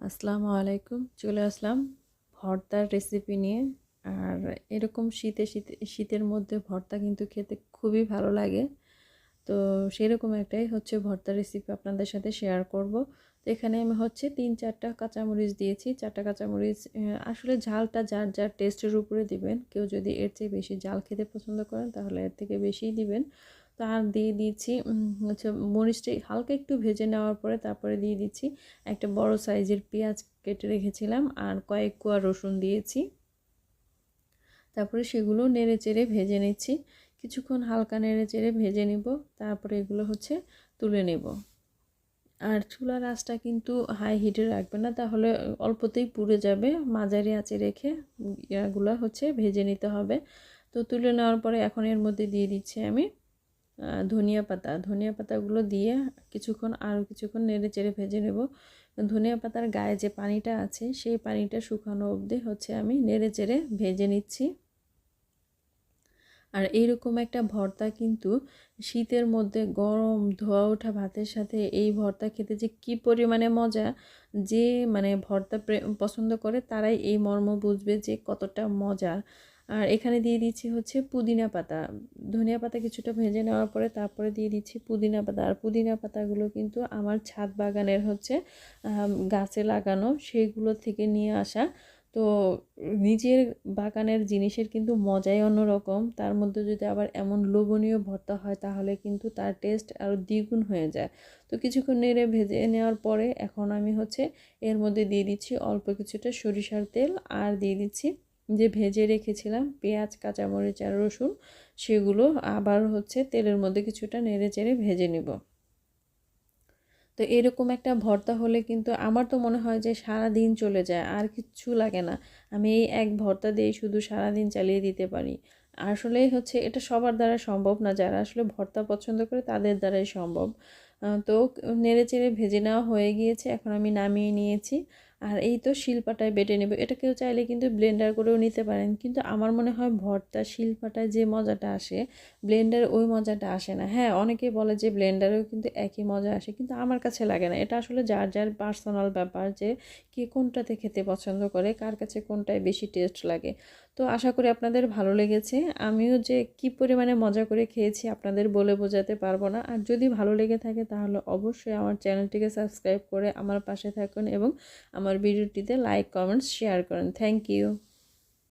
আসসালামু আলাইকুম। চলে আসলাম ভর্তার রেসিপি নিয়ে। আর এরকম শীতে শীতে, শীতের মধ্যে ভর্তা কিন্তু খেতে খুবই ভালো লাগে। তো সেরকম একটাই হচ্ছে ভর্তা রেসিপি আপনাদের সাথে শেয়ার করব। তো এখানে আমি হচ্ছে তিন, চারটা কাঁচামরিচ দিয়েছি। চারটা কাঁচামরিচ আসলে ঝালটা যার যার টেস্টের উপরে দিবেন। কেউ যদি এর চেয়ে বেশি ঝাল খেতে পছন্দ করেন তাহলে এর থেকে বেশিই দিবেন। তো আর দিয়ে দিচ্ছি হচ্ছে মরিচটি হালকা একটু ভেজে নেওয়ার পরে তারপরে দিয়ে দিচ্ছি একটা বড় সাইজের পেঁয়াজ কেটে রেখেছিলাম আর কয়েক কোয়া রসুন দিয়েছি। তারপরে সেগুলো নেড়ে চেড়ে ভেজে নিচ্ছি। কিছুক্ষণ হালকা নেড়ে চেড়ে ভেজে নিব, তারপরে এগুলো হচ্ছে তুলে নেব। আর চুলার আঁচটা কিন্তু হাই হিটে রাখবে না, তাহলে অল্পতেই পুড়ে যাবে। মাঝারি আঁচে রেখে ইয়াগুলো হচ্ছে ভেজে নিতে হবে। তো তুলে নেওয়ার পরে এখন এর মধ্যে দিয়ে দিচ্ছি আমি ধনিয়া পাতা। ধনিয়া পাতাগুলো দিয়ে কিছুক্ষণ আরও কিছুক্ষণ নেড়ে চেড়ে ভেজে নেব। ধনিয়া পাতার গায়ে যে পানিটা আছে, সেই পানিটা শুকানো অবধি হচ্ছে আমি নেড়ে চেড়ে ভেজে নিচ্ছি। আর এইরকম একটা ভর্তা কিন্তু শীতের মধ্যে গরম ধোয়া ওঠা ভাতের সাথে এই ভর্তা খেতে যে কি পরিমাণে মজা! যে মানে ভর্তা পছন্দ করে, তারাই এই মর্ম বুঝবে যে কতটা মজার। আর এখানে দিয়ে দিচ্ছি হচ্ছে পুদিনা পাতা। ধনিয়া পাতা কিছুটা ভেজে নেওয়ার পরে তারপরে দিয়ে দিচ্ছি পুদিনা পাতা। আর পুদিনা পাতাগুলো কিন্তু আমার ছাদ বাগানের হচ্ছে গাছে লাগানো সেইগুলো থেকে নিয়ে আসা। তো নিজের বাগানের জিনিসের কিন্তু মজাই অন্যরকম। তার মধ্যে যদি আবার এমন লোভনীয় ভর্তা হয় তাহলে কিন্তু তার টেস্ট আরও দ্বিগুণ হয়ে যায়। তো কিছুক্ষণ নেড়ে ভেজে নেওয়ার পরে এখন আমি হচ্ছে এর মধ্যে দিয়ে দিচ্ছি অল্প কিছুটা সরিষার তেল আর দিয়ে দিচ্ছি যে ভেজে রেখেছিলাম, পেঁয়াজ, কাঁচামরিচ আর রসুন, সেগুলো আবার হচ্ছে তেলের মধ্যে কিছুটা নেড়ে চেড়ে ভেজে নেব। তো এরকম একটা ভর্তা হলে কিন্তু আমার তো মনে হয় যে সারা দিন চলে যায়, আর কিচ্ছু লাগে না। আমি এই এক ভর্তা দিয়েই শুধু সারা দিন চালিয়ে দিতে পারি। আসলেই হচ্ছে এটা সবার দ্বারা সম্ভব না, যারা আসলে ভর্তা পছন্দ করে তাদের দ্বারাই সম্ভব। তো নেড়ে চেড়ে ভেজে নেওয়া হয়ে গিয়েছে, এখন আমি নামিয়ে নিয়েছি। আর এই তো শিলপাটায় বেটে নেব। এটা কেউ চাইলে কিন্তু ব্লেন্ডার করেও নিতে পারেন। কিন্তু আমার মনে হয় ভর্তা শিলপাটায় যে মজাটা আসে ব্লেন্ডার ওই মজাটা আসে না। হ্যাঁ অনেকে বলে যে ব্লেন্ডারেও কিন্তু একই মজা আসে, কিন্তু আমার কাছে লাগে না। এটা আসলে যার যার পার্সোনাল ব্যাপার যে কে কোনটাতে খেতে পছন্দ করে, কার কাছে কোনটায় বেশি টেস্ট লাগে। তো আশা করি আপনাদের ভালো লেগেছে। আমিও যে কি পরিমাণে মজা করে খেয়েছি আপনাদের বলে বোঝাতে পারব না। আর যদি ভালো লেগে থাকে তাহলে অবশ্যই আমার চ্যানেলটিকে সাবস্ক্রাইব করে আমার পাশে থাকুন এবং আমার ভিডিওটিতে লাইক, কমেন্টস, শেয়ার করেন। Thank you.